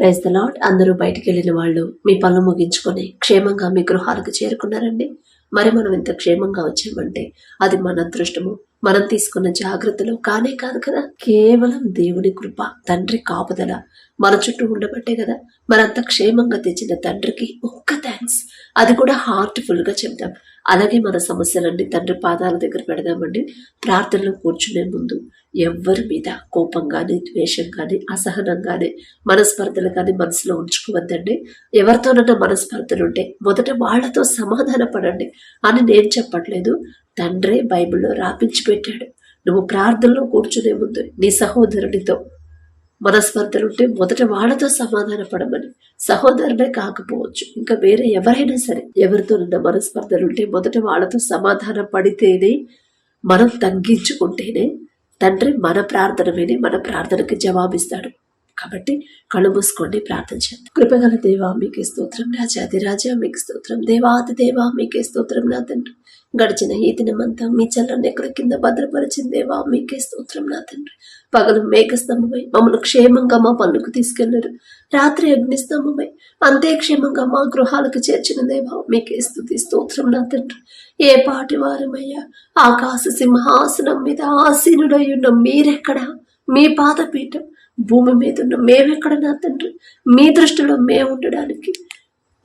Praise the lot అందరూ బయటికి వెళ్ళిన వాళ్ళు మీ పనులు ముగించుకొని క్షేమంగా మీ గృహాలకు చేరుకున్నారండి. మరి మనం ఇంత క్షేమంగా వచ్చామంటే అది మన అదృష్టము. మనం తీసుకున్న జాగ్రత్తలు కానే కాదు కదా? కేవలం దేవుడి కృప తండ్రి కాపుదల మన చుట్టూ ఉండబట్టే కదా? మనంత క్షేమంగా తెచ్చిన తండ్రికి ఒక్క థ్యాంక్స్ అది కూడా హార్ట్ఫుల్గా చెప్దాం. అలాగే మన సమస్యలన్నీ తండ్రి పాదాల దగ్గర పెడదామండి. ప్రార్థనలో కూర్చునే ముందు ఎవ్వరి మీద కోపం కానీ ద్వేషం కానీ అసహనం కానీ మనస్పర్ధలు కానీ మనసులో ఉంచుకోవద్దండి. ఎవరితోనన్నా మనస్పర్ధలు ఉంటే మొదట వాళ్ళతో సమాధాన పడండి అని నేను చెప్పట్లేదు. తండ్రే బైబిల్లో రాపించి పెట్టాడు. నువ్వు ప్రార్థనలో కూర్చునే ముందు నీ సహోదరునితో మనస్పర్ధలుంటే మొదట వాళ్ళతో సమాధాన పడమని సహోదరుడే కాకపోవచ్చు ఇంకా వేరే ఎవరైనా సరే ఎవరితోనన్నా మనస్పర్ధలుంటే మొదట వాళ్ళతో సమాధాన పడితేనే మనం తగ్గించుకుంటేనే తండ్రి మన ప్రార్థన విని మన ప్రార్థనకి జవాబిస్తాడు. కాబట్టి కళ్ళు మూసుకోండి ప్రార్థన చేద్దాం కృపగల దేవా మీకే స్తోత్రం. రాజాది రాజా మీకు స్తోత్రం. దేవాది దేవా మీకే స్తోత్రం నా తండ్రి. గడిచిన ఈ దినమంతా మీ చల్ల ఎక్కడ కింద భద్రపరిచిందేవా మీకే స్తోత్రం నా తండ్రి. పగలు మేఘస్తంభమై మమ్మల్ని క్షేమంగా మా పనులకు తీసుకెళ్ళారు. రాత్రి అగ్నిస్తంభమై అంతే క్షేమంగా మా గృహాలకు చేర్చిన దేవా మీకే స్థుతి స్తోత్రం నా తండ్రి. ఏ పాటి వారమయ్యా ఆకాశ సింహాసనం మీద ఆసీనుడై ఉన్న మీరెక్కడా? మీ పాదపీఠం భూమి మీద ఉన్న మేమెక్కడ నా తండ్రి? మీ దృష్టిలో మేము ఉండడానికి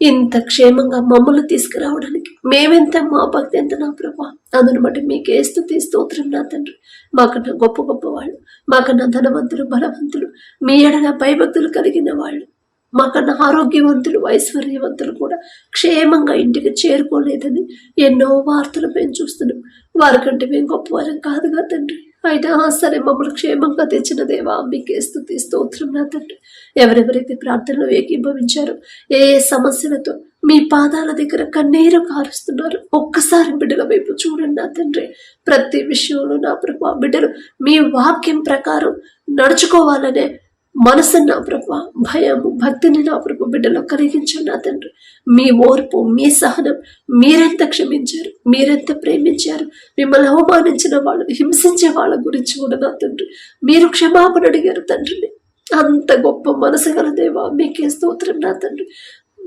ఇంత క్షేమంగా మమ్మల్ని తీసుకురావడానికి మేమెంత మా భక్తి ఎంత నా ప్రభా? అందును బట్టి మీకే స్థుతి స్తోత్రం నా తండ్రి. మాకన్నా గొప్ప గొప్ప వాళ్ళు మాకన్నా ధనవంతులు బలవంతులు మీ ఎడన భయభక్తులు కలిగిన వాళ్ళు మాకన్నా ఆరోగ్యవంతులు ఐశ్వర్యవంతులు కూడా క్షేమంగా ఇంటికి చేరుకోలేదని ఎన్నో వార్తలు మేము చూస్తున్నాం. వారికంటే మేము గొప్పవారం కాదుగా తండ్రి. అయినా సరే మమ్మల్ని క్షేమంగా తెచ్చిన దేవా మీకే స్థుతి స్తోత్రం నా తండ్రి. ఎవరెవరైతే ప్రార్థనలో ఏకీభవించారో ఏ ఏ సమస్యలతో మీ పాదాల దగ్గర కన్నీరు కారుస్తున్నారు ఒక్కసారి బిడ్డల వైపు చూడండి నా తండ్రి. ప్రతి విషయంలో నా ప్రభా బిడ్డలు మీ వాక్యం ప్రకారం నడుచుకోవాలనే మనసు నా ప్రభా. భయము భక్తిని నా ప్రభు బిడ్డలో కలిగించండి నా తండ్రి. మీ ఓర్పు మీ సహనం మీరెంత క్షమించారు మీరెంత ప్రేమించారు? మిమ్మల్ని అవమానించిన వాళ్ళని హింసించే వాళ్ళ గురించి కూడా నా తండ్రి. మీరు క్షమాపణ అడిగారు తండ్రిని. అంత గొప్ప మనసు గల దేవా మీకే స్తోత్రం నా తండ్రి.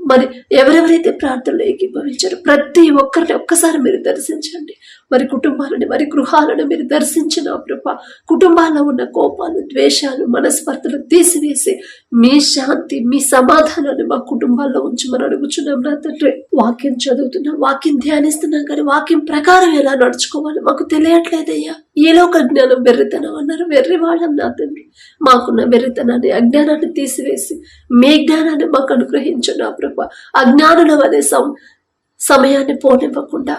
మరి ఎవరెవరైతే ప్రార్థనలు ఏకీభవించారో ప్రతి ఒక్కరిని ఒక్కసారి మీరు దర్శించండి. మరి కుటుంబాలను మరి గృహాలను మీరు దర్శించిన ప్రభా. కుటుంబాల్లో ఉన్న కోపాలు ద్వేషాలు మనస్పర్ధలు తీసివేసి మీ శాంతి మీ సమాధానాన్ని మా కుటుంబాల్లో ఉంచమని అడుగుచున్నాం నా తండ్రి. వాక్యం చదువుతున్నాం వాక్యం ధ్యానిస్తున్నాం కానీ వాక్యం ప్రకారం ఎలా నడుచుకోవాలి మాకు తెలియట్లేదయ్యా. ఏలోక జ్ఞానం వెర్రితనం అన్నారు వెర్రి వాళ్ళం నా తండ్రి. మాకున్న వెర్రితనాన్ని అజ్ఞానాన్ని తీసివేసి మీ జ్ఞానాన్ని మాకు అనుగ్రహించు నా ప్రభ. అజ్ఞానుల వలె సం సమయాన్ని పోనివ్వకుండా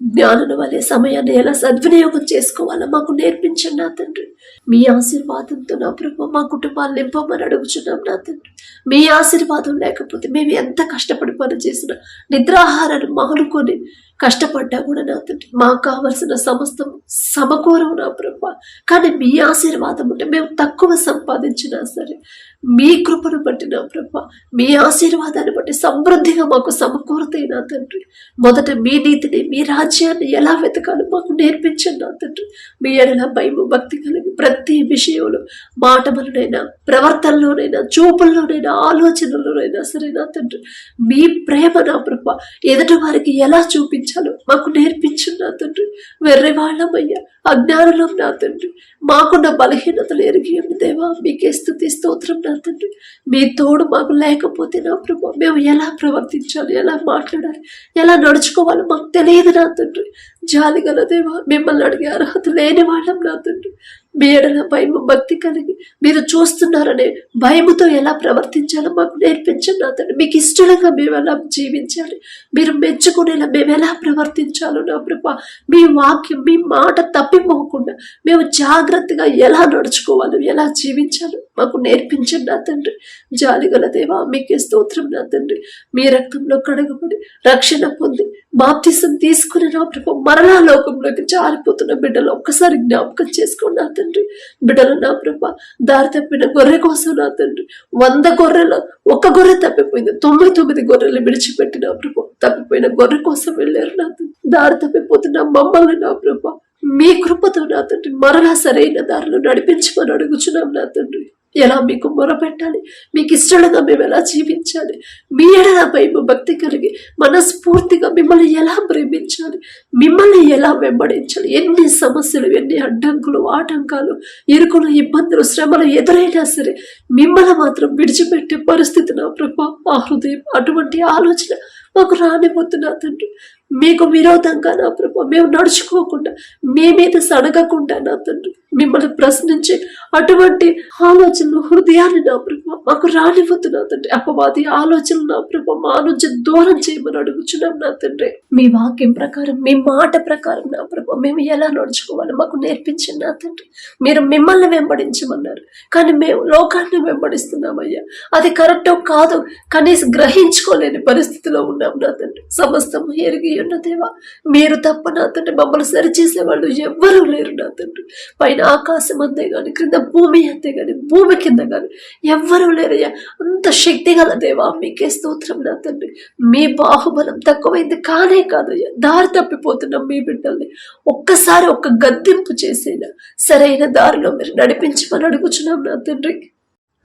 జ్ఞానుల వలె సమయాన్ని ఎలా సద్వినియోగం చేసుకోవాలో మాకు నేర్పించండి నా తండ్రి. మీ ఆశీర్వాదంతో నా ప్రభు మా కుటుంబాన్ని నింపమని అడుగుచున్నాం నా తండ్రి. మీ ఆశీర్వాదం లేకపోతే మేము ఎంత కష్టపడి పని చేసినా నిద్రాహారాన్ని మానుకొని కష్టపడ్డా కూడా నా తండ్రి. మాకు కావలసిన సమస్తం సమకూరం నా ప్రభా. కానీ మీ ఆశీర్వాదం ఉంటే మేము తక్కువ సంపాదించినా సరే మీ కృపను బట్టి నా ప్రభా. మీ ఆశీర్వాదాన్ని బట్టి సమృద్ధిగా మాకు సమకూరుతాయి నా తండ్రి. మొదట మీ నీతిని మీ రాజ్యాన్ని ఎలా వెతకాలో మాకు నేర్పించండి నా తండ్రి. మీ ఎడల భయము భక్తి కలిగి ప్రతి విషయంలో మాటలనైనా ప్రవర్తనలోనైనా చూపుల్లోనైనా ఆలోచనలోనైనా సరే నా తండ్రి. మీ ప్రేమ నా బ్రహ్మ ఎదుటి వారికి ఎలా చూపించాలో మాకు నేర్పించిన నా తండ్రి. వెర్రి వాళ్ళమయ్యా. అజ్ఞానంలో నా తండ్రి. మాకున్న బలహీనతలు ఎరిగియండి దేవా మీకే స్థుతి స్తోత్రం నా తండ్రి. మీ తోడు మాకు లేకపోతే నా ప్రభు మేము ఎలా ప్రవర్తించాలి? ఎలా మాట్లాడాలి? ఎలా నడుచుకోవాలో? మాకు తెలియదు నా తండ్రి. జాలి గల దేవా మిమ్మల్ని అడిగే అర్హత లేని వాళ్ళం నా తండ్రి. మీ ఎడల భయము భక్తి కలిగి మీరు చూస్తున్నారనే భయముతో ఎలా ప్రవర్తించాలో మాకు నేర్పించండి అతను మీకు ఇష్టంగా మేము ఎలా జీవించాలి? మీరు మెచ్చుకునేలా మేము ఎలా ప్రవర్తించాలో నా ప్రభ మీ వాక్యం మీ మాట తప్పిపోకుండా మేము జాగ్రత్తగా ఎలా నడుచుకోవాలో ఎలా జీవించాలో మాకు నేర్పించండి నా తండ్రి. జాలిగల దేవా మీకే స్తోత్రం నా తండ్రి. మీ రక్తంలో కడగబడి రక్షణ పొంది బాప్తిసం తీసుకుని నా ప్రభు. మరలా లోకంలోకి జారిపోతున్న బిడ్డలు ఒక్కసారి జ్ఞాపకం చేసుకోండి నా తండ్రి. బిడ్డలు నా ప్రభ దారి తప్పిన గొర్రె కోసం నా తండ్రి. వంద గొర్రెలు ఒక్క గొర్రె తప్పిపోయింది. తొంభై తొమ్మిది గొర్రెలు విడిచిపెట్టి నా ప్రభు తప్పిపోయిన గొర్రె కోసం వెళ్ళారు నా తండ్రి. దారి తప్పిపోతున్న మమ్మల్ని నా ప్రభ మీ కృపతో నా తండ్రి. మరలా సరైన దారిలో నడిపించమని అడుగుచున్నాం నా తండ్రి. ఎలా మీకు మొరపెట్టాలి? మీకు ఇష్టంగా మేము ఎలా జీవించాలి? మీ ఎడలపై భక్తి కలిగి మనస్ఫూర్తిగా మిమ్మల్ని ఎలా ప్రేమించాలి? మిమ్మల్ని ఎలా వెంబడించాలి? ఎన్ని సమస్యలు ఎన్ని అడ్డంకులు ఆటంకాలు ఇరుకులు ఇబ్బందులు శ్రమలు ఎదురైనా సరే మిమ్మల్ని మాత్రం విడిచిపెట్టే పరిస్థితి నా ప్రభా ఆ హృదయం. అటువంటి ఆలోచన మాకు రానివద్దు నా తండ్రి. మీకు విరోధంగా నా ప్రభా మేము నడుచుకోకుండా మీ మీద సడగకుండా నా తండ్రి. మిమ్మల్ని ప్రశ్నించి అటువంటి ఆలోచనలు హృదయాన్ని నా ప్రభా మాకు రానివద్దు నా తండ్రి. అపవాది ఆలోచనలు నా ప్రభా మా నుంచి దూరం చేయమని అడుగుచున్నాం నా తండ్రి. మీ వాక్యం ప్రకారం మీ మాట ప్రకారం నా ప్రభా మేము ఎలా నడుచుకోవాలి మాకు నేర్పించండి నా తండ్రి. మీరు మిమ్మల్ని వెంబడించమన్నారు కానీ మేము లోకాన్ని వెంబడిస్తున్నామయ్యా. అది కరెక్టో కాదు కనీసం గ్రహించుకోలేని పరిస్థితిలో ఉన్నాం నా తండ్రి. సమస్తం ఎరిగి ఉన్న దేవా మీరు తప్ప నా తండ్రి మమ్మల్ని సరిచేసే వాళ్ళు ఎవ్వరూ లేరు నా తండ్రి. పైన ఆకాశం అంతే కానీ క్రింద భూమి అంతే కానీ భూమి కింద కాని ఎవ్వరూ లేరయ్యా. అంత శక్తి గల దేవా మీకే స్తోత్రం నా తండ్రి. మీ బాహుబలం తక్కువైంది కానే కాదయ్యా. దారి తప్పిపోతున్నాం మీ బిడ్డల్ని ఒక్కసారి ఒక్క గద్దింపు చేసేనా సరైన దారిలో మీరు నడిపించమని అడుగుచున్నాం నా తండ్రి.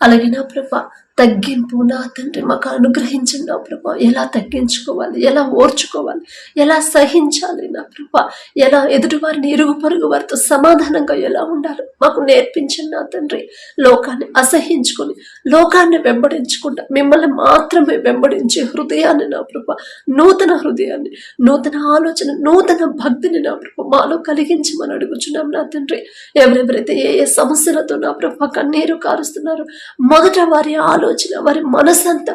అలాగే నా ప్రభా తగ్గింపు నా తండ్రి మాకు అనుగ్రహించండి నా ప్రభా. ఎలా తగ్గించుకోవాలి? ఎలా ఓర్చుకోవాలి? ఎలా సహించాలి నా ప్రభా? ఎలా ఎదుటివారిని ఇరుగు పొరుగు వారితో సమాధానంగా ఎలా ఉండాలి? మాకు నేర్పించండి నా తండ్రి. లోకాన్ని అసహించుకొని లోకాన్ని వెంబడించకుండా మిమ్మల్ని మాత్రమే వెంబడించే హృదయాన్ని నా ప్రభా నూతన హృదయాన్ని నూతన ఆలోచన నూతన భక్తిని నా ప్రభా మాలో కలిగించమని అడుగుచున్నాం నా తండ్రి. ఎవరెవరైతే ఏ ఏ సమస్యలతో నా ప్రభా కన్నీరు కారుస్తున్నారు మొదట వారి ఆలోచన వారి మనసంతా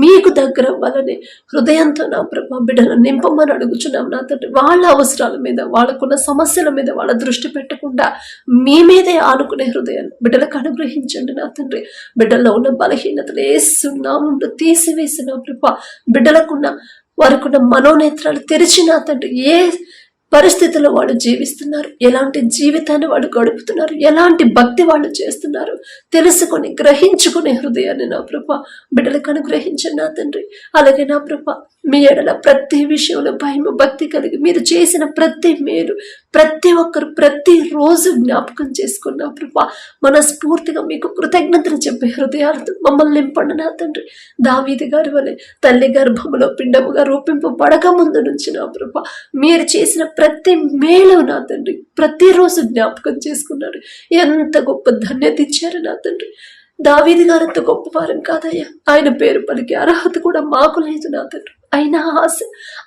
మీకు దగ్గర అవ్వాలని హృదయంతో నా ప్రభా బిడ్డను నింపమని అడుగుచున్నాం నా తండ్రి. వాళ్ళ అవసరాల మీద వాళ్ళకున్న సమస్యల మీద వాళ్ళ దృష్టి పెట్టకుండా మీ మీదే ఆనుకునే హృదయాన్ని బిడ్డలకు అనుగ్రహించండి నా తండ్రి. బిడ్డల్లో ఉన్న బలహీనతలు వేస్తున్నాము తీసివేసిన ప్రభా బిడ్డలకున్న వారికున్న మనోనేత్రాలు తెరిచిన తండ్రి. ఏ పరిస్థితుల్లో వాళ్ళు జీవిస్తున్నారు. ఎలాంటి జీవితాన్ని వాళ్ళు గడుపుతున్నారు? ఎలాంటి భక్తి వాళ్ళు చేస్తున్నారు? తెలుసుకొని గ్రహించుకునే హృదయాన్ని నా ప్రభ బిడ్డలకు అనుగ్రహించండి నా తండ్రి. అలాగే నా ప్రభ మీ ఎడల ప్రతి విషయంలో భయం భక్తి కలిగి మీరు చేసిన ప్రతి మేలు ప్రతి ఒక్కరు ప్రతి రోజు జ్ఞాపకం చేసుకున్న ప్రభా మనస్ఫూర్తిగా మీకు కృతజ్ఞతలు చెప్పే హృదయాలతో మమ్మల్ని నింపండి నా తండ్రి. దావీది గారి వలె తల్లి గర్భములో పిండముగా రూపింపబడక ముందు నుంచి నా ప్రభా మీరు చేసిన ప్రతి మేలు నా తండ్రి ప్రతిరోజు జ్ఞాపకం చేసుకున్నారు. ఎంత గొప్ప ధన్యత ఇచ్చారు నా తండ్రి. దావీది గారు అంత గొప్పవారం కాదయ్యా ఆయన పేరు పలికి అర్హత కూడా మాకు లేదు నా తండ్రి. అయినా ఆశ.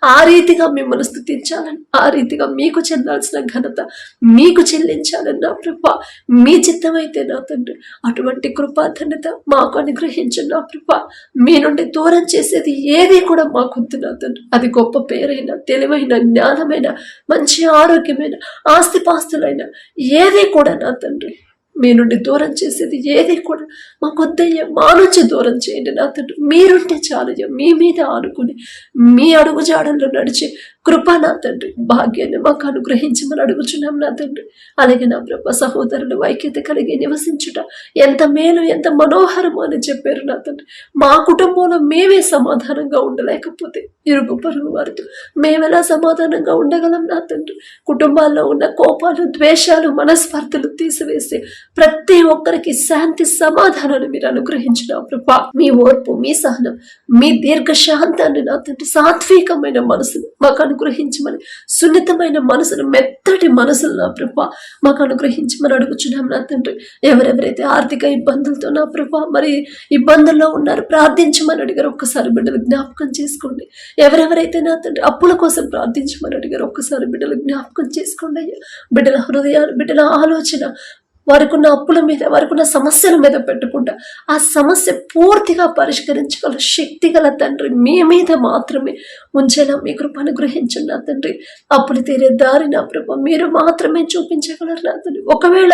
ఆ రీతిగా మిమ్మల్ని స్థుతించాలని ఆ రీతిగా మీకు చెందాల్సిన ఘనత మీకు చెల్లించాలని నా కృప. మీ చిత్తమైతే నా తండ్రి. అటువంటి కృపా ధన్యత మాకు అనుగ్రహించండి నా కృప. మీ నుండి దూరం చేసేది ఏది కూడా మాకొద్దు నా తండ్రి. అది గొప్ప పేరైన తెలివైన జ్ఞానమైన మంచి ఆరోగ్యమైన ఆస్తిపాస్తులైన ఏది కూడా నా తండ్రి. మీ నుండి దూరం చేసేది ఏది కూడా మాకొద్దయ్య మా నుంచి దూరం చేయండి నా తండ్రి మీరుంటే చాలయ్య మీ మీద ఆనుకుని మీ అడుగు జాడల్లో నడిచి కృప నా తండ్రి భాగ్యాన్ని మాకు అనుగ్రహించమని అడుగుచున్నాం నా తండ్రి. అలాగే నా ప్రభ సహోదరులు ఐక్యత కలిగి నివసించుట ఎంత మేలు ఎంత మనోహరము అని చెప్పారు నా తండ్రి. మా కుటుంబంలో మేమే సమాధానంగా ఉండలేకపోతే ఇరుగు పరుగు వారితో మేమెలా సమాధానంగా ఉండగలం నా తండ్రి? కుటుంబాల్లో ఉన్న కోపాలు ద్వేషాలు మనస్పర్ధలు తీసివేసి ప్రతి ఒక్కరికి శాంతి సమాధానాన్ని మీరు అనుగ్రహించిన ప్రభా. మీ ఓర్పు మీ సహనం మీ దీర్ఘ శాంతాన్ని నా తండ్రి సాత్వికమైన మనసును మాకు అనుగ్రహించమని సున్నితమైన మనసును మెత్తటి మనసులు నా ప్రభా మాకు అనుగ్రహించమని అడుగుచున్నాం నా తండ్రి. ఎవరెవరైతే ఆర్థిక ఇబ్బందులతో నా ప్రభా మరి ఇబ్బందుల్లో ఉన్నారు ప్రార్థించమని అడిగారు. ఒక్కసారి బిడ్డలు జ్ఞాపకం చేసుకోండి. ఎవరెవరైతే నా తండ్రి అప్పుల కోసం ప్రార్థించమని అడిగారు ఒక్కసారి బిడ్డలు జ్ఞాపకం చేసుకోండి అయ్యా. బిడ్డల హృదయాలు బిడ్డల ఆలోచన వారికున్న అప్పుల మీద వారికున్న సమస్యల మీద పెట్టకుండా ఆ సమస్య పూర్తిగా పరిష్కరించగల శక్తి గల తండ్రి మీ మీద మాత్రమే ఉంచేలా మీ కృప అనుగ్రహించండి నా తండ్రి. అప్పులు తీరే దారి నా ప్రభ మీరు మాత్రమే చూపించగలరు నా తండ్రి. ఒకవేళ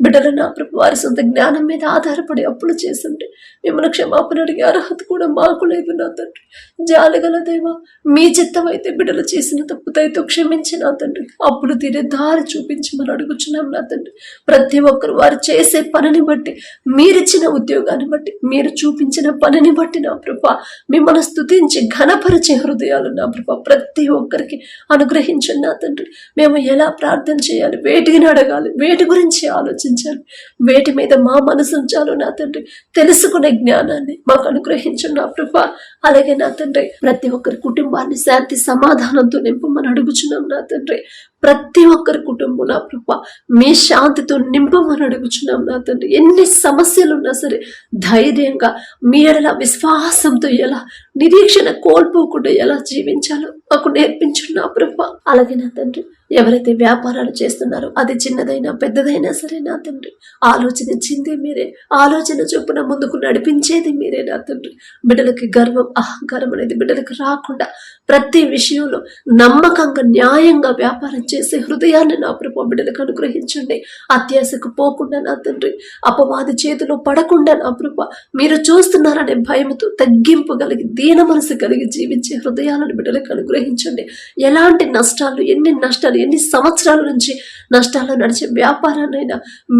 బిడ్డలు నా ప్రభు వారి సొంత జ్ఞానం మీద ఆధారపడి అప్పులు చేస్తుంటే మిమ్మల్ని క్షమాపణ అడిగే అర్హత కూడా మాకు లేదు నా తండ్రి. జాలగల దేవా మీ చిత్తం అయితే బిడ్డలు చేసిన తప్పుతైతో క్షమించి నా తండ్రి. అప్పులు తీరే దారి చూపించమని అడుగుచున్నాం నా తండ్రి. ప్రతి ఒక్కరు వారు చేసే పనిని బట్టి మీరిచ్చిన ఉద్యోగాన్ని బట్టి మీరు చూపించిన పనిని బట్టి నా ప్రభ మిమ్మల్ని స్థుతించి ఘనపరిచే హృదయాలు నా ప్రభ ప్రతి ఒక్కరికి అనుగ్రహించండి నా తండ్రి. మేము ఎలా ప్రార్థన చేయాలి వేటిని అడగాలి వేటి గురించి ఆలోచించాలి ఆలోచించాలి. వేటి మీద మా మనసు ఉంచాలో నా తండ్రి. తెలుసుకునే జ్ఞానాన్ని మాకు అనుగ్రహించు నా ప్రభా. అలాగే నా తండ్రి ప్రతి ఒక్కరి కుటుంబాన్ని శాంతి సమాధానంతో నింపమని అడుగుచున్నాం నా తండ్రి. ప్రతి ఒక్కరి కుటుంబం నా ప్రభ మీ శాంతితో నింపమని అడుగుచున్నాం నా తండ్రి. ఎన్ని సమస్యలు ఉన్నా సరే ధైర్యంగా మీ ఎడల విశ్వాసంతో ఎలా నిరీక్షణ కోల్పోకుండా ఎలా జీవించాలో మాకు నేర్పించు నా ప్రభ. అలాగే నా తండ్రి. ఎవరైతే వ్యాపారాలు చేస్తున్నారో అది చిన్నదైనా పెద్దదైనా సరే నా తండ్రి. ఆలోచనిచ్చింది మీరే. ఆలోచన చొప్పున ముందుకు నడిపించేది మీరే నా తండ్రి. బిడ్డలకి గర్వం అహంకారం అనేది బిడ్డలకు రాకుండా ప్రతి విషయంలో నమ్మకంగా న్యాయంగా వ్యాపారం చేసే హృదయాన్ని నా ప్రభు బిడ్డలకు అనుగ్రహించండి. అత్యాశకు పోకుండా నా తండ్రి అపవాది చేతిలో పడకుండా నా ప్రభు మీరు చూస్తున్నారనే భయంతో తగ్గింపు కలిగి దీన మనసు కలిగి జీవించే హృదయాలను బిడ్డలకు అనుగ్రహించండి. ఎలాంటి నష్టాలు ఎన్ని నష్టాలు ఎన్ని సంవత్సరాల నుంచి నష్టాలు నడిచే వ్యాపారాన్నైనా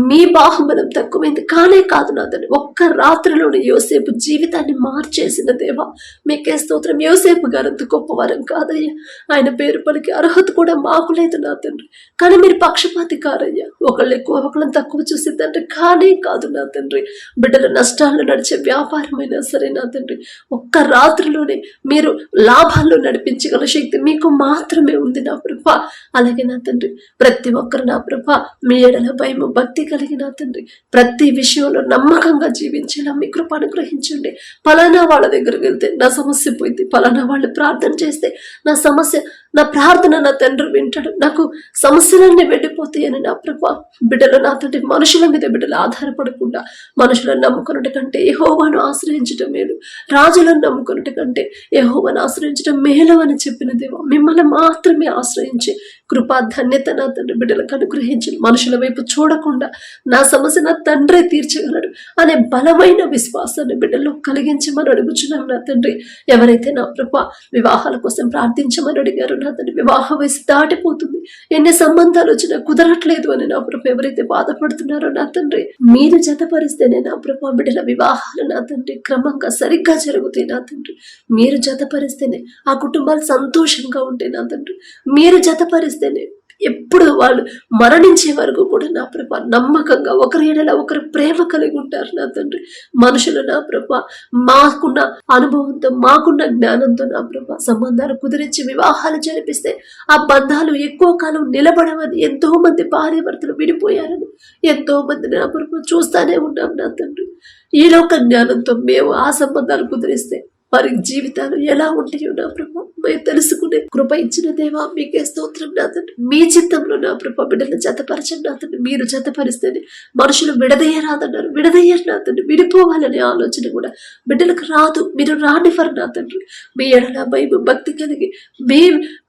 మీ బాహుబలం తక్కువైంది. కానే కాదు నా తండ్రి ఒక్క రాత్రిలోనే యోసేపు జీవితాన్ని మార్చేసిన దేవా. మీకే స్తోత్రం. యోసేపు గారు గొప్ప గొప్పవారం కాదయ్యా. ఆయన పేరు పలికి అర్హత కూడా మాకు లేదు నా తండ్రి. కానీ మీరు పక్షపాతి కారయ్యా. ఒకళ్ళు ఎక్కువ ఒకళ్ళని తక్కువ చూసిద్దంటే కానే కాదు నా తండ్రి. బిడ్డల నష్టాల్లో నడిచే వ్యాపారమైనా సరే నా తండ్రి. ఒక్క రాత్రిలోనే మీరు లాభాల్లో నడిపించగల శక్తి మీకు మాత్రమే ఉంది నా ప్రభ. అలాగే నా తండ్రి ప్రతి ఒక్కరు నా ప్రభ. మీ ఎడల భయము భక్తి కలిగిన తండ్రి. ప్రతి విషయంలో నమ్మకంగా జీవించేలా మీ కృప అనుగ్రహించండి. పలానా వాళ్ళ దగ్గరికి వెళ్తే నా సమస్య పోయింది. పలానా వాళ్ళు ప్రార్థన చేస్తే నా సమస్య నా ప్రార్థన నా తండ్రి వింటాడు. నాకు సమస్యలన్నీ వెళ్ళిపోతాయని నా ప్రభా. బిడ్డలు నా తండ్రి మనుషుల మీద బిడ్డలు ఆధారపడకుండా మనుషులను నమ్ముకున్నట్టు కంటే యహోవాను ఆశ్రయించడం మేలు. రాజులను నమ్ముకున్నట్టు కంటే యహోవాను ఆశ్రయించడం మేలు అని చెప్పిన దేవా మిమ్మల్ని మాత్రమే ఆశ్రయించి కృపా ధన్యత నా తండ్రి బిడ్డలకు అనుగ్రహించి మనుషుల వైపు చూడకుండా నా సమస్య నా తండ్రే తీర్చగలడు అనే బలమైన విశ్వాసాన్ని బిడ్డల్లో కలిగించమని అడుగుచున్నాం నా తండ్రి. ఎవరైతే నా ప్రభా వివాహాల కోసం ప్రార్థించమని అడిగారు నేను అతని వివాహ వయసు దాటిపోతుంది. ఎన్ని సంబంధాలు వచ్చినా కుదరట్లేదు అని నా ప్రభు ఎవరైతే బాధపడుతున్నారో నా తండ్రి మీరు జతపరిస్తేనే నా ప్రభ బిడ్డల వివాహాలు నా తండ్రి క్రమంగా సరిగ్గా జరుగుతాయి నా తండ్రి. మీరు జతపరిస్తేనే ఆ కుటుంబాలు సంతోషంగా ఉంటాయి నా తండ్రి. మీరు జతపరిస్తేనే ఎప్పుడు వాళ్ళు మరణించే వరకు కూడా నా ప్రభ నమ్మకంగా ఒకరి ఏడల ఒకరు ప్రేమ కలిగి ఉంటారు నా తండ్రి. మనుషులు నా ప్రభ మాకున్న అనుభవంతో మాకున్న జ్ఞానంతో నా ప్రభ సంబంధాలు కుదిరించి వివాహాలు జరిపిస్తే ఆ బంధాలు ఎక్కువ కాలం నిలబడవని ఎంతో మంది భార్య భర్తలు విడిపోయారని ఎంతో మంది నా ప్రభ చూస్తానే ఉన్నాం నా తండ్రి. ఈ లోక జ్ఞానంతో మేము ఆ సంబంధాలు కుదిరిస్తే వారి జీవితాలు ఎలా ఉంటాయో నా ప్రభు మేము తెలుసుకునే కృప ఇచ్చిన దేవా మీకే స్తోత్రం నా తండ్రి. మీ చిత్తంలో నా ప్రభు బిడ్డలు జతపరచండి నా తండ్రి. మీరు జతపరిస్తేనే మనుషులు విడదయ్యరాదన్నారు విడదయ్యారు నా తండ్రి. విడిపోవాలనే ఆలోచన కూడా బిడ్డలకు రాదు. మీరు రానివ్వరు నా తండ్రి. మీ ఎడల భయం భక్తి కలిగి మీ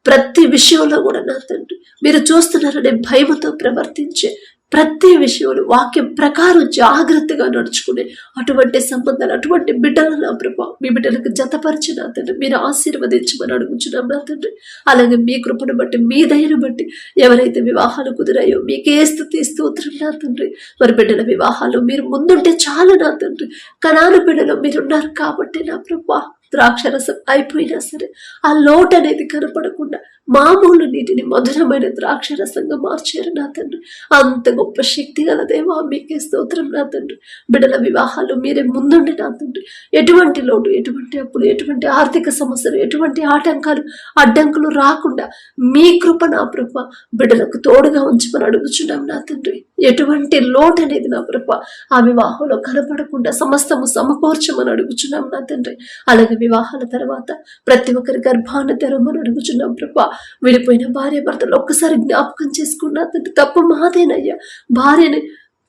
ప్రతి విషయంలో కూడా నా తండ్రి. మీరు చూస్తున్నారనే భయముతో ప్రవర్తించే ప్రతి విషయంలో వాక్యం ప్రకారం జాగ్రత్తగా నడుచుకునే అటువంటి సంబంధాలు అటువంటి బిడ్డలు నా ప్రభా మీ బిడ్డలకు జతపరిచిన తండ్రి. మీరు ఆశీర్వదించమని అడుగుచున్నాం నా తండ్రి. అలాగే మీ కృపను బట్టి మీ దయను బట్టి ఎవరైతే వివాహాలు కుదిరాయో మీకే స్థుతి స్తోత్రం నా తండ్రి. మరి బిడ్డల వివాహాలు మీరు ముందుంటే చాలు నా తండ్రి. కణాను బిడ్డలు మీరున్నారు కాబట్టి నా ప్రభా ద్రాక్షరసం అయిపోయినా సరే ఆ లోటు అనేది కనపడకుండా మామూలు నీటిని మధురమైన ద్రాక్షరసంగా మార్చారు నా తండ్రి. అంత గొప్ప శక్తి గల దేవా మీకే స్తోత్రం నా తండ్రి. బిడ్డల వివాహాలు మీరే ముందుండి నా తండ్రి. ఎటువంటి లోటు ఎటువంటి అప్పులు ఎటువంటి ఆర్థిక సమస్యలు ఎటువంటి ఆటంకాలు అడ్డంకులు రాకుండా మీ కృప నా ప్రభ బిడ్డలకు తోడుగా ఉంచమని అడుగుచున్నాం నా తండ్రి. ఎటువంటి లోటు అనేది నా ప్రభ ఆ వివాహంలో కనపడకుండా సమస్తము సమకూర్చమని అడుగుచున్నాం నా తండ్రి. అలాగే వివాహాల తర్వాత ప్రతి ఒక్కరి గర్భాన్ని తెరవమని అడుగుచున్నాం ప్రభా. విడిపోయిన భార్య భర్తలు ఒక్కసారి జ్ఞాపకం చేసుకున్నా తప్పు మాదేనయ్యా. భార్యని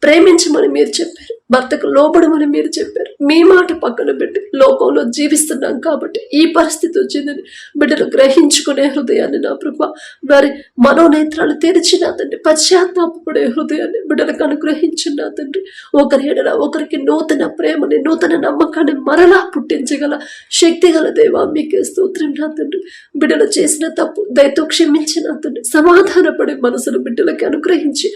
ప్రేమించమని మీరు చెప్పారు. భర్తకు లోపడమని మీరు చెప్పారు. మీ మాట పక్కన పెట్టి లోకంలో జీవిస్తున్నాం కాబట్టి ఈ పరిస్థితి వచ్చిందని బిడ్డలు గ్రహించుకునే హృదయాన్ని నా ప్రభ వారి మనోనేత్రాలు తెరిచిన తండ్రి పశ్చాత్తాపడే హృదయాన్ని బిడ్డలకు అనుగ్రహించిన తండ్రి. ఒకరి ఎడల ఒకరికి నూతన ప్రేమని నూతన నమ్మకాన్ని మరలా పుట్టించగల శక్తి గల దేవా మీకే స్తోత్రం నా తండ్రి. బిడ్డలు చేసిన తప్పు దయతో క్షమించిన తండ్రి. సమాధానపడే మనసును బిడ్డలకి అనుగ్రహించి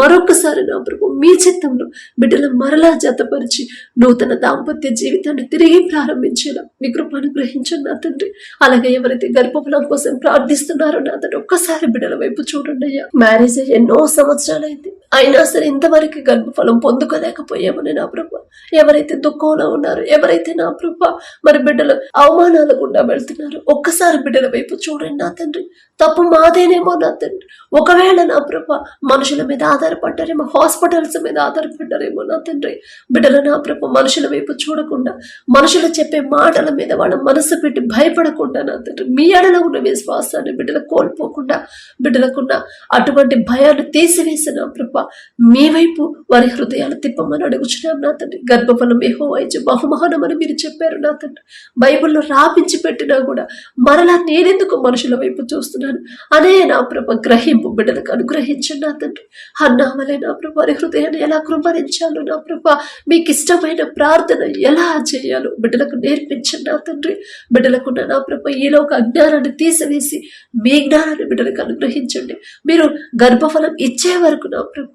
మరొకసారి నా ప్రభు మీ చిత్తంలో బిడ్డలు మర జతపరిచి నూతన దాంపత్య జీవితాన్ని తిరిగి ప్రారంభించేలా మీ కృపను గ్రహించండి నా తండ్రి. అలాగే ఎవరైతే గర్భఫలం కోసం ప్రార్థిస్తున్నారో నా తండ్రి ఒక్కసారి బిడ్డల వైపు చూడండి అయ్యా. మ్యారేజ్ అయ్యి ఎన్నో సంవత్సరాలైంది. అయినా సరే ఇంతవరకు గర్భఫలం పొందుకోలేకపోయామని నా ప్రభ. ఎవరైతే దుఃఖంలో ఉన్నారో ఎవరైతే నా ప్రభ మరి బిడ్డలు అవమానాల గుండా వెళ్తున్నారు ఒక్కసారి బిడ్డల వైపు చూడండి నా తండ్రి. తప్పు మాదేనేమో నా తండ్రి. ఒకవేళ నా ప్రభ మనుషుల మీద ఆధారపడ్డారేమో హాస్పిటల్స్ మీద ఆధారపడ్డారేమో నా తండ్రి. బిడ్డల నా ప్రభ మనుషుల వైపు చూడకుండా మనుషులు చెప్పే మాటల మీద వాళ్ళ మనసు పెట్టి భయపడకుండా నా తండ్రి. మీ ఎడలో ఉన్న విశ్వాసాన్ని బిడ్డలు కోల్పోకుండా బిడ్డలకున్న అటువంటి భయాలు తీసివేసిన ప్రభ. మీ వైపు వారి హృదయాలు తిప్పమని అడుగుచున్నాం నా తండ్రి. గర్భఫలం ఏహో బహుమహోనం అని మీరు చెప్పారు నా తండ్రి. బైబిల్లో రాపించి పెట్టినా కూడా మరలా నేనెందుకు మనుషుల వైపు చూస్తున్నాను? అనే నా ప్రభ గ్రహింపు బిడ్డలకు అనుగ్రహించండి నా తండ్రి. అన్నామలే నా ప్రభ వారి హృదయాన్ని ఎలా కృపరించాలో నా ప్రభ మీకు ఇష్టమైన ప్రార్థన ఎలా చేయాలో బిడ్డలకు నేర్పించండి నా తండ్రి. బిడ్డలకు నా ప్రభ ఈలో ఒక అజ్ఞానాన్ని తీసివేసి మీ జ్ఞానాన్ని బిడ్డలకు అనుగ్రహించండి. మీరు గర్భఫలం ఇచ్చే వరకు నా ప్రభ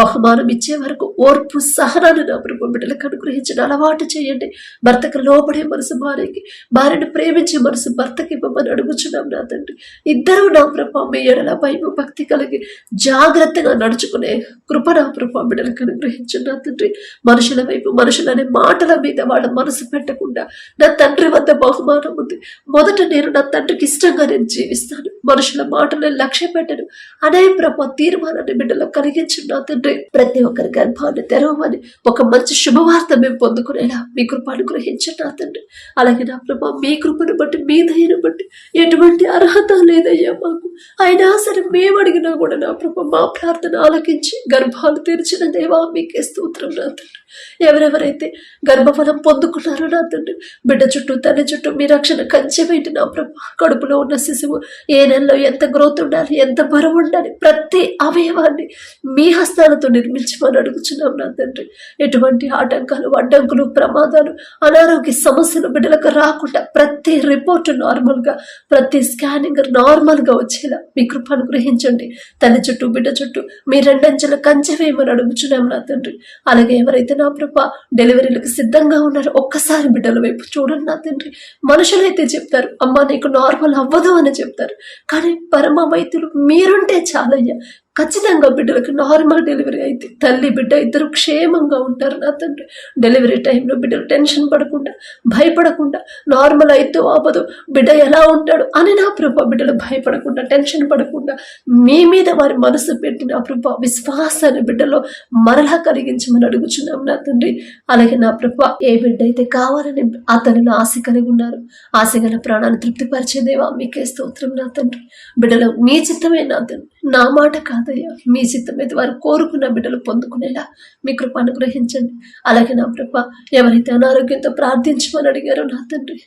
బహుమానం ఇచ్చే వరకు ఓర్పు సహనాన్ని నా ప్రభు బిడ్డలకు అనుగ్రహించిన అలవాటు చేయండి. భర్తకు లోబడే మనసు భార్యకి భార్యను ప్రేమించే మనసు భర్తకి ఇవ్వమని అడుగుచున్నాం నా తండ్రి. ఇద్దరు నా ప్రభు మీ ఎడల భయం భక్తి కలిగి జాగ్రత్తగా నడుచుకునే కృప నా ప్రభు బిడ్డలకు అనుగ్రహించిన నా తండ్రి. మనుషుల వైపు మనుషులనే మాటల మీద వాళ్ళ మనసు పెట్టకుండా నా తండ్రి వద్ద బహుమానం ఉంది. మొదట నేను నా తండ్రికి ఇష్టంగా నేను జీవిస్తాను. మనుషుల మాటలను లక్ష్య పెట్టను అనే ప్రభు తీర్మానాన్ని బిడ్డలో కలిగించు నా తండ్రి. ప్రతి ఒక్కరి గర్భాన్ని తెరవమని ఒక మంచి శుభవార్త మేము పొందుకునేలా మీ కృప అనుగ్రహించండి తండ్రి. అలాగే నా ప్రభా మీ కృపను బట్టి మీ ధైర్యం బట్టి ఎటువంటి అర్హత లేదయ్యా మాకు. అయినా సరే మేము అడిగినా కూడా నా ప్రభ మా ప్రార్థన ఆలకించి గర్భాలు తెరిచిన దేవా మీకే స్తోత్రం నా తండ్రి. ఎవరెవరైతే గర్భఫలం పొందుకున్నారో నా తండ్రి. బిడ్డ చుట్టూ తన చుట్టూ మీ రక్షణ కంచె పెట్టి నా ప్రభ. కడుపులో ఉన్న శిశువు ఏ నెలలో ఎంత గ్రోత్ ఉండాలి ఎంత బరువు ఉండాలి ప్రతి అవయవాన్ని మీ హస్తాలతో నిర్మించమని అడుగుచున్నాం నా తండ్రి. ఎటువంటి ఆటంకాలు అడ్డంకులు ప్రమాదాలు అనారోగ్య సమస్యలు బిడ్డలకు రాకుండా ప్రతి రిపోర్ట్ నార్మల్గా ప్రతి స్కానింగ్ నార్మల్గా వచ్చేలా మీ కృప అనుగ్రహించండి. తల్లి చుట్టూ బిడ్డ చుట్టూ మీ రెండంచెల కంచె వేయమని అడుగుచున్నాం నా తండ్రి. అలాగే ఎవరైతే నా ప్రభ డెలివరీలకు సిద్ధంగా ఉన్నారో ఒక్కసారి బిడ్డల వైపు చూడండి నా తండ్రి. మనుషులైతే చెప్తారు అమ్మ నీకు నార్మల్ అవ్వదు అని చెప్తారు. కానీ పరమ వైద్యులు మీరుంటే చాలయ్యా. ఖచ్చితంగా బిడ్డలకు నార్మల్ డెలివరీ అయితే తల్లి బిడ్డ ఇద్దరు క్షేమంగా ఉంటారు నా తండ్రి. డెలివరీ టైంలో బిడ్డలు టెన్షన్ పడకుండా భయపడకుండా నార్మల్ అయితే ఆపదు. బిడ్డ ఎలా ఉంటాడు అని నా ప్రభ బిడ్డలు భయపడకుండా టెన్షన్ పడకుండా మీ మీద వారి మనసు పెట్టి నా ప్రభ విశ్వాసాన్ని బిడ్డలో మరలా కలిగించమని అడుగుచున్నాం నా తండ్రి. అలాగే నా ప్రభ ఏ బిడ్డ అయితే కావాలని అతనిలో ఆశ కలిగి ఉన్నారు ఆశ గల ప్రాణాన్ని తృప్తిపరిచేదేవా మీకే స్తోత్రం నా తండ్రి. బిడ్డలు మీ చిత్తమే నా తండ్రి. నా మాట కాదయ్యా. మీ చిత్తం మీద వారు కోరుకున్న బిడ్డలు పొందుకునేలా మీ కృప అనుగ్రహించండి. అలాగే నా ప్రభ ఎవరైతే అనారోగ్యంతో ప్రార్థించమని అడిగారో నా తండ్రి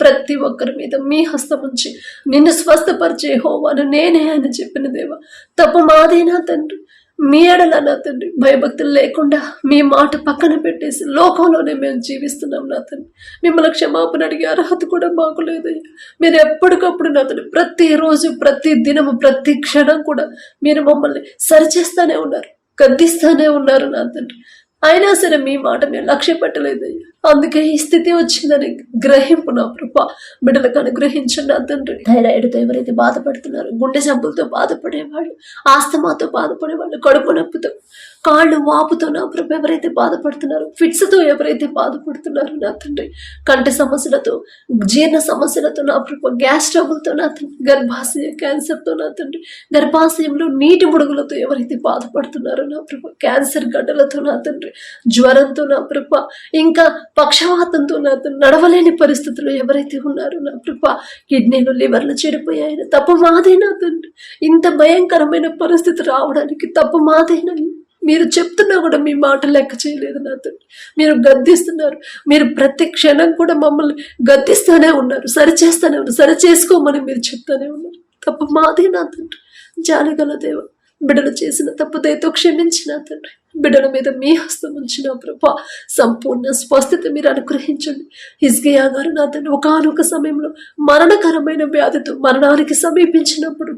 ప్రతి ఒక్కరి మీద మీ హస్తం ఉంచి నిన్ను స్వస్థపరిచే హోవాను నేనే అని చెప్పిన దేవా. తప్ప మాదే నా తండ్రి. మీ ఎడల నా తండ్రి? భయభక్తులు లేకుండా మీ మాట పక్కన పెట్టేసి లోకంలోనే మేము జీవిస్తున్నాం నా తండ్రి. మిమ్మల్ని క్షమాపణ అడిగే అర్హత కూడా మాకు లేదయ్యా. మీరు ఎప్పటికప్పుడు నా తండ్రి ప్రతిరోజు ప్రతి దినము ప్రతి క్షణం కూడా మీరు మమ్మల్ని సరిచేస్తానే ఉన్నారు గద్దిస్తానే ఉన్నారు నా తండ్రి. అయినా సరే మీ మాట మేము లక్ష్య పెట్టలేదయ్యా అందుకే ఈ స్థితి వచ్చిందని గ్రహింపు నా ప్రభ. బిడ్డలకు అనుగ్రహించండి నా తండ్రి. థైరాయిడ్తో ఎవరైతే బాధపడుతున్నారో గుండె జబ్బులతో బాధపడేవాళ్ళు ఆస్తమాతో బాధపడేవాళ్ళు కడుపు నొప్పితో కాళ్ళు వాపుతో నా ప్రభు ఎవరైతే బాధపడుతున్నారో ఫిట్స్తో ఎవరైతే బాధపడుతున్నారో నా తండ్రి కంటి సమస్యలతో జీర్ణ సమస్యలతో నా ప్రభు గ్యాస్ ట్రబుల్తో నా తండ్రి గర్భాశయ క్యాన్సర్తో నా తండ్రి గర్భాశయంలో నీటి ముడుగులతో ఎవరైతే బాధపడుతున్నారో నా ప్రభు క్యాన్సర్ గడ్డలతో నా తండ్రి జ్వరంతో నా ప్రభ ఇంకా పక్షవాతంతో నాతో నడవలేని పరిస్థితులు ఎవరైతే ఉన్నారో నా ప్రభ కిడ్నీలు లివర్లు చెడిపోయాయని తప్పు మాదేనా తండ్రి. ఇంత భయంకరమైన పరిస్థితి రావడానికి తప్పు మాదేనా మీరు చెప్తున్నా కూడా మీ మాట లెక్క చేయలేదు నా తండ్రి. మీరు గద్దిస్తున్నారు. మీరు ప్రతి క్షణం కూడా మమ్మల్ని గద్దిస్తూనే ఉన్నారు. సరిచేస్తూనే ఉన్నారు. సరి చేసుకోమని మీరు చెప్తానే ఉన్నారు. తప్పు మాదే నా తండ్రి. జాలిగల దేవ బిడ్డలు చేసిన తప్పుదైతే క్షమించిన తండ్రి. బిడ్డల మీద మీ హస్తం ఉంచిన ప్రభా సంపూర్ణ స్వస్థత మీరు అనుగ్రహించండి. హిజ్గియా గారు నా తండ్రి ఒకనొక సమయంలో మరణకరమైన వ్యాధితో మరణానికి సమీపించినప్పుడు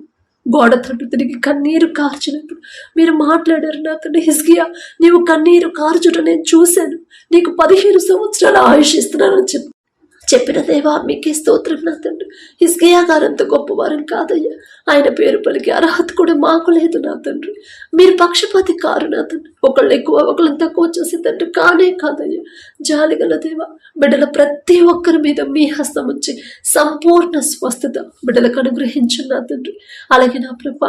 గోడ తట్టు తిరిగి కన్నీరు కార్చినప్పుడు మీరు మాట్లాడారు నా తండ్రి హిజ్గియా నీవు కన్నీరు కార్చుట నేను చూశాను. నీకు పదిహేను సంవత్సరాల ఆయుష్ ఇస్తున్నానని చెప్పి చెప్పిన దేవా మీకే స్తోత్రం నా తండ్రి హిస్కియా గారంత గొప్పవారం కాదయ్యా. ఆయన పేరు పలికి అర్హత కూడా మాకు లేదు నా తండ్రి మీరు పక్షపాతి కారు నా తండ్రి ఒకళ్ళు ఎక్కువ ఒకళ్ళు తక్కువ చేసే తండ్రి కానే కాదయ్యా. జాలిగల దేవా బిడ్డల ప్రతి ఒక్కరి మీద మీ హస్తం వచ్చి సంపూర్ణ స్వస్థత బిడ్డలకు అనుగ్రహించు నా తండ్రి అలాగే నా ప్రభ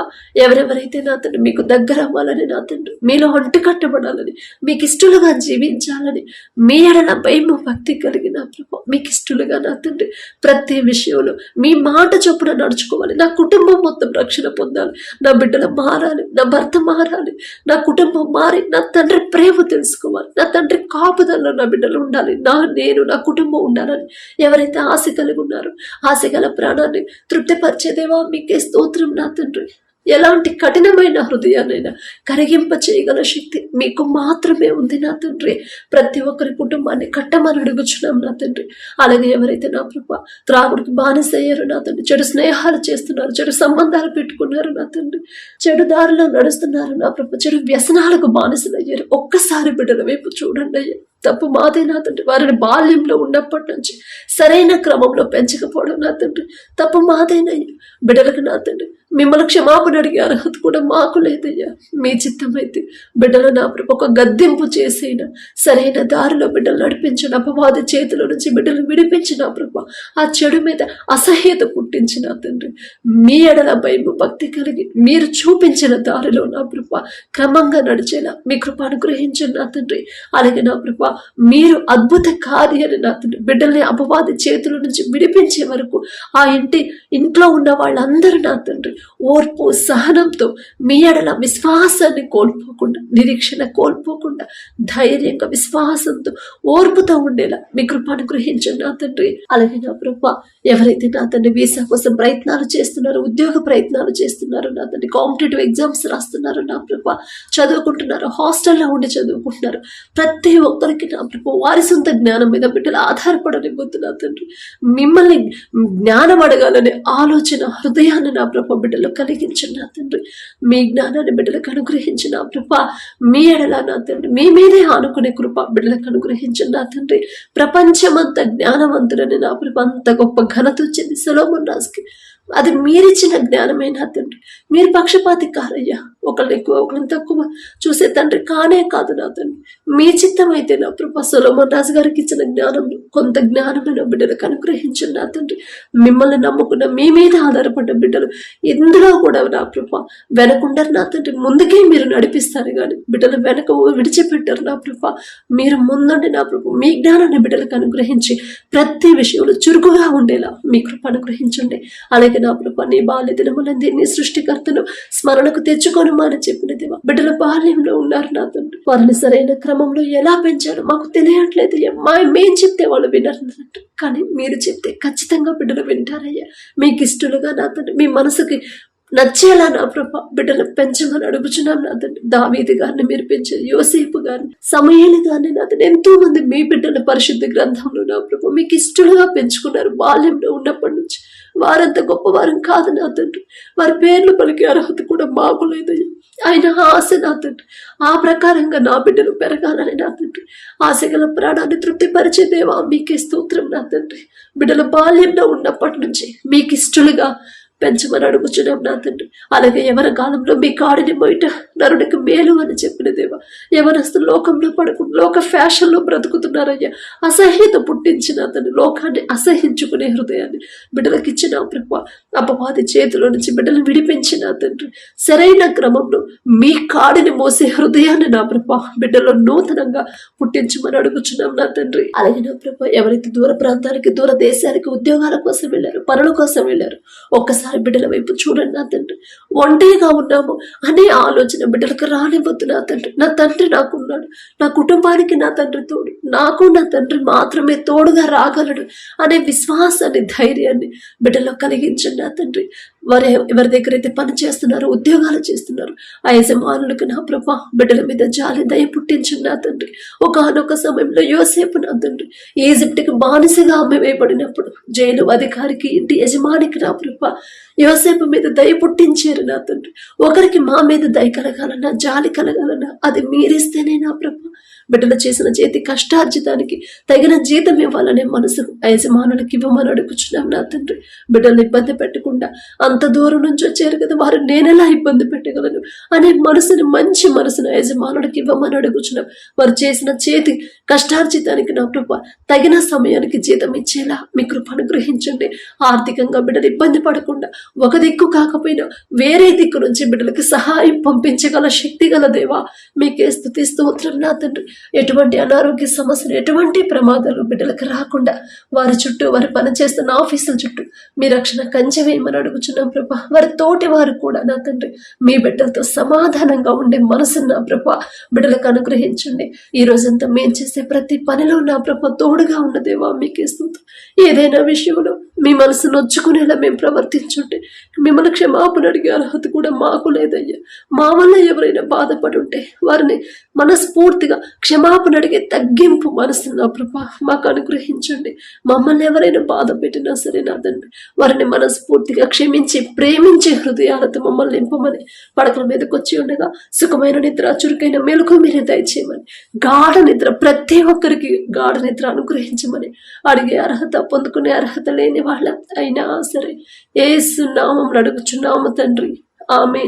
ఎవరెవరైతే నా తండ్రి మీకు దగ్గర అవ్వాలని నా తండ్రి మీలో ఒంటి కట్టబడాలని మీకు ఇష్టలుగా జీవించాలని మీ ఎడల భయము భక్తి కలిగిన ప్రభ మీకు ఇష్టం ఇష్టలుగా నా తండ్రి. ప్రతి విషయంలో మీ మాట చొప్పున నడుచుకోవాలి. నా కుటుంబం మొత్తం రక్షణ పొందాలి. నా బిడ్డలు మారాలి. నా భర్త మారాలి. నా కుటుంబం మారి నా తండ్రి ప్రేమ తెలుసుకోవాలి. నా తండ్రి కాపుదల్లో నా బిడ్డలు ఉండాలి. నా నేను నా కుటుంబం ఉండాలని ఎవరైతే ఆశ కలిగి ఉన్నారో ఆశ గల ప్రాణాన్ని తృప్తిపరిచేదేవా మీకే స్తోత్రం నా తండ్రి. ఎలాంటి కఠినమైన హృదయానైనా కరిగింప చేయగల శక్తి మీకు మాత్రమే ఉంది నా తండ్రి. ప్రతి ఒక్కరి కుటుంబాన్ని కట్టమని అడుగుచున్నాం నా తండ్రి. అలాగే ఎవరైతే నా ప్రభ త్రాగుడికి బానిస అయ్యారు నా తండ్రి చెడు స్నేహాలు చేస్తున్నారు చెడు సంబంధాలు పెట్టుకున్నారు నా తండ్రి చెడు దారిలో నడుస్తున్నారు నా ప్రభ చెడు వ్యసనాలకు బానిసలు అయ్యారు ఒక్కసారి బిడ్డల వైపు చూడండి అయ్యా. తప్పు మాదే నా తండ్రి. వారిని బాల్యంలో ఉన్నప్పటి నుంచి సరైన క్రమంలో పెంచకపోవడం నా తండ్రి. తప్పు మాదేనయ్యా. బిడ్డలకు నా తండ్రి. మిమ్మల్ని క్షమాపణ అడిగే అర్హత కూడా మాకు లేదయ్యా. మీ చిత్తమైతే బిడ్డల నా ఒక గద్దెంపు చేసైనా? సరైన దారిలో బిడ్డలు నడిపించిన అపవాది చేతుల నుంచి బిడ్డలు విడిపించిన ప్రభ. ఆ చెడు మీద అసహ్యత పుట్టించిన తండ్రి. మీ ఎడల భయం భక్తి కలిగి మీరు చూపించిన దారిలో నా ప్రభ క్రమంగా నడిచేలా మీ కృప అనుగ్రహించిన నా తండ్రి. అలాగే నా ప్రభు మీరు అద్భుత కార్యాలు నా తండ్రి బిడ్డల్ని అపవాది చేతుల నుంచి విడిపించే వరకు ఆ ఇంటి ఇంట్లో ఉన్న వాళ్ళందరూ నా తండ్రి. ఓర్పు సహనంతో మీ ఎడల విశ్వాసాన్ని కోల్పోకుండా నిరీక్షణ కోల్పోకుండా ధైర్యంగా విశ్వాసంతో ఓర్పుతో ఉండేలా మీ కృప గ్రహించండి నా తండ్రి. అలాగే నా ప్రభ ఎవరైతే నా తండ్రి వీసా కోసం ప్రయత్నాలు చేస్తున్నారో ఉద్యోగ ప్రయత్నాలు చేస్తున్నారో నా తండ్రి కాంపిటేటివ్ ఎగ్జామ్స్ రాస్తున్నారో నా ప్రభ చదువుకుంటున్నారు హాస్టల్లో ఉండి చదువుకుంటున్నారు ప్రతి ఒక్కరికి నా ప్రభు వారి సొంత జ్ఞానం మీద బిడ్డలు ఆధారపడనివ్వద్దు నా తండ్రి. మిమ్మల్ని జ్ఞానం అడగాలనే ఆలోచన హృదయాన్ని నా ప్రభ బిడ్డలు కలిగించండి నా తండ్రి. మీ జ్ఞానాన్ని బిడ్డలకు అనుగ్రహించిన నా ప్రభ మీ ఎడల నా తండ్రి మీ మీదే ఆనుకునే కృప బిడ్డలకు అనుగ్రహించండి నా తండ్రి. ప్రపంచమంత జ్ఞానవంతుడని నా ప్రభ అంత గొప్ప ఘనత వచ్చింది సొలోమన్ రాజుకి. అది మీరిచ్చిన జ్ఞానమే నా తండ్రి. మీరు పక్షపాతి కారయ్యా ఒకళ్ళు ఎక్కువ ఒకళ్ళని తక్కువ. చూసే తండ్రి కానే కాదు నా తండ్రి. మీ చిత్తమైతే నా ప్రభా సొలమన్ రాజు గారికి ఇచ్చిన జ్ఞానం కొంత జ్ఞానమైన బిడ్డలకు అనుగ్రహించండి నా తండ్రి. మిమ్మల్ని నమ్ముకున్న మీ మీద ఆధారపడ్డ బిడ్డలు ఎందులో కూడా నా ప్రభా వెనకుండరు నా తండ్రి. ముందుకే మీరు నడిపిస్తారు కానీ బిడ్డలు వెనక విడిచిపెట్టారు నా ప్రభా. మీరు ముందుండి నా ప్రభు మీ జ్ఞానాన్ని బిడ్డలకు అనుగ్రహించి ప్రతి విషయంలో చురుకుగా ఉండేలా మీ కృప అనుగ్రహించండి. అలాగే నా ప్రభా నీ బాల్య దినములంది నీ సృష్టికర్తను స్మరణకు తెచ్చుకొని అని చెప్పిన దేవా బిడ్డల బాల్యంలో ఉన్నారు నా తండ్రి. వారిని సరైన క్రమంలో ఎలా పెంచాలో మాకు తెలియట్లేదు అయ్యా. మా మేం చెప్తే వాళ్ళు వినరు కానీ మీరు చెప్తే ఖచ్చితంగా బిడ్డలు వింటారయ్యా. మీకు ఇష్టలుగా నా తండ్రి మీ మనసుకి నచ్చేలా నా ప్రభ బిడ్డలు పెంచమని అడుగుచున్నాం నా తండ్రి. దావీది గారిని మీరు పెంచారు యోసేపు గారిని సమయాలు గారిని నా తండ్రి. ఎంతో మంది మీ బిడ్డల పరిశుద్ధ గ్రంథంలో నా ప్రభ మీకు ఇష్టలుగా పెంచుకున్నారు బాల్యంలో ఉన్నప్పటి నుంచి. వారంత గొప్పవారం కాదు నా తండ్రి. వారి పేర్లు పలికే అర్హత కూడా మాకు లేదయ్యా. ఆయన ఆశ నా తండ్రి. ఆ ప్రకారంగా నా బిడ్డలు పెరగాలని నా తండ్రి. ఆశగల ప్రాణాన్ని తృప్తిపరిచే దేవా మీకే స్తోత్రం నా తండ్రి. బిడ్డల బాల్యంలో ఉన్నప్పటి నుంచి మీకు ఇష్టలుగా పెంచమని అడుగుచున్నాం నా తండ్రి. అలాగే ఎవరి కాలంలో మీ కాడిని బయట నరుడికి మేలు అని చెప్పిన దేవా. ఎవరస్తు లోకంలో పడుకు లోక ఫ్యాషన్లో బ్రతుకుతున్నారయ్యా. అసహ్యత పుట్టించిన అతని లోకాన్ని అసహించుకునే హృదయాన్ని బిడ్డలకు ఇచ్చిన ప్రభు. అపవాది చేతిలో నుంచి బిడ్డలు విడిపించిన తండ్రి. సరైన క్రమంలో మీ కాడిని మోసే హృదయాన్ని నా ప్రభు బిడ్డలో నూతనంగా పుట్టించమని అడుగుచున్నాం నా తండ్రి. అలాగే నా ప్రభు ఎవరైతే దూర ప్రాంతాలకి దూర దేశాలకి ఉద్యోగాల కోసం వెళ్ళారు పనుల కోసం వెళ్ళారు ఒక్కసారి బిడ్డల వైపు చూడండి నా తండ్రి. ఒంటరిగా ఉన్నాము అనే ఆలోచన బిడ్డలకు రానివ్వద్దు నా తండ్రి. నా తండ్రి నాకున్నాడు. నా కుటుంబానికి నా తండ్రి తోడు. నాకు నా తండ్రి మాత్రమే తోడుగా రాగలడు అనే విశ్వాసాన్ని ధైర్యాన్ని బిడ్డలో కలిగించండి నా తండ్రి. వారు ఎవరి దగ్గర అయితే పని చేస్తున్నారు ఉద్యోగాలు చేస్తున్నారు ఆ యజమానులకు నా ప్రభా బిడ్డల మీద జాలి దయ పుట్టించండి నా తండ్రి. ఒకనొక సమయంలో యోసేపు నా తండ్రి. ఈజిప్ట్కి బానిసగా ఆమె వేయబడినప్పుడు జైలు అధికారికి ఇంటి యజమానికి నా ప్రభా యోసేపు మీద దయ పుట్టించారు నా తండ్రి. ఒకరికి మా మీద దయ కలగాలన్నా జాలి కలగాలన్నా అది మీరిస్తేనే నా ప్రభా. బిడ్డలు చేసిన చేతి కష్టార్జితానికి తగిన జీతం ఇవ్వాలనే మనసు యజమానులకు ఇవ్వమని అడుగుచున్నాం నా తండ్రి. బిడ్డలు ఇబ్బంది పెట్టకుండా అంత దూరం నుంచి వచ్చారు కదా వారు నేనెలా ఇబ్బంది పెట్టగలను? అనే మనసుని మంచి మనసును యజమానుడికి ఇవ్వమని అడుగుచున్నాం. వారు చేసిన చేతి కష్టార్జితానికి నా కృప తగిన సమయానికి జీతం ఇచ్చేలా మీ కృప అనుగ్రహించండి. ఆర్థికంగా బిడ్డలు ఇబ్బంది పడకుండా ఒక దిక్కు కాకపోయినా వేరే దిక్కు నుంచి బిడ్డలకి సహాయం పంపించగల శక్తి గల దేవా మీకే స్థుతి స్తోత్రం నా తండ్రి. ఎటువంటి అనారోగ్య సమస్యలు ఎటువంటి ప్రమాదాలు బిడ్డలకు రాకుండా వారి చుట్టూ వారు పనిచేస్తున్న ఆఫీసుల చుట్టూ మీ రక్షణ కంచె వేయమని అడుగుచున్నాం ప్రభా. వారి తోటి వారు కూడా నా తండ్రి మీ బిడ్డలతో సమాధానంగా ఉండే మనసును నా ప్రభా బిడ్డలకు అనుగ్రహించండి. ఈ రోజంతా మేము చేసే ప్రతి పనిలో నా ప్రభ తోడుగా ఉన్నదేవా మీకే స్తోత్రం. ఏదైనా విషయంలో మీ మనసు నొచ్చుకునేలా మేము ప్రవర్తించుంటే మిమ్మల్ని క్షమాపణ అడిగే అర్హత కూడా మాకు లేదయ్యా. మా వల్ల ఎవరైనా బాధపడి ఉంటే వారిని మనస్ఫూర్తిగా క్షమాపణ అడిగే తగ్గింపు మనసు నా ప్రభా మాకు అనుగ్రహించండి. మమ్మల్ని ఎవరైనా బాధ పెట్టినా సరే నా తండ్రి వారిని మనస్ఫూర్తిగా క్షమించి ప్రేమించే హృదయాలతో మమ్మల్ని నింపమని పడకల మీదకి వచ్చి ఉండగా సుఖమైన నిద్ర చురుకైన మెలకు మీరే దయచేయమని గాఢ నిద్ర ప్రతి ఒక్కరికి గాఢ నిద్ర అనుగ్రహించమని అడిగే అర్హత పొందుకునే అర్హత లేని వాళ్ళ అయినా సరే ఏసు నామం అడుగుచున్నాము తండ్రి. ఆమె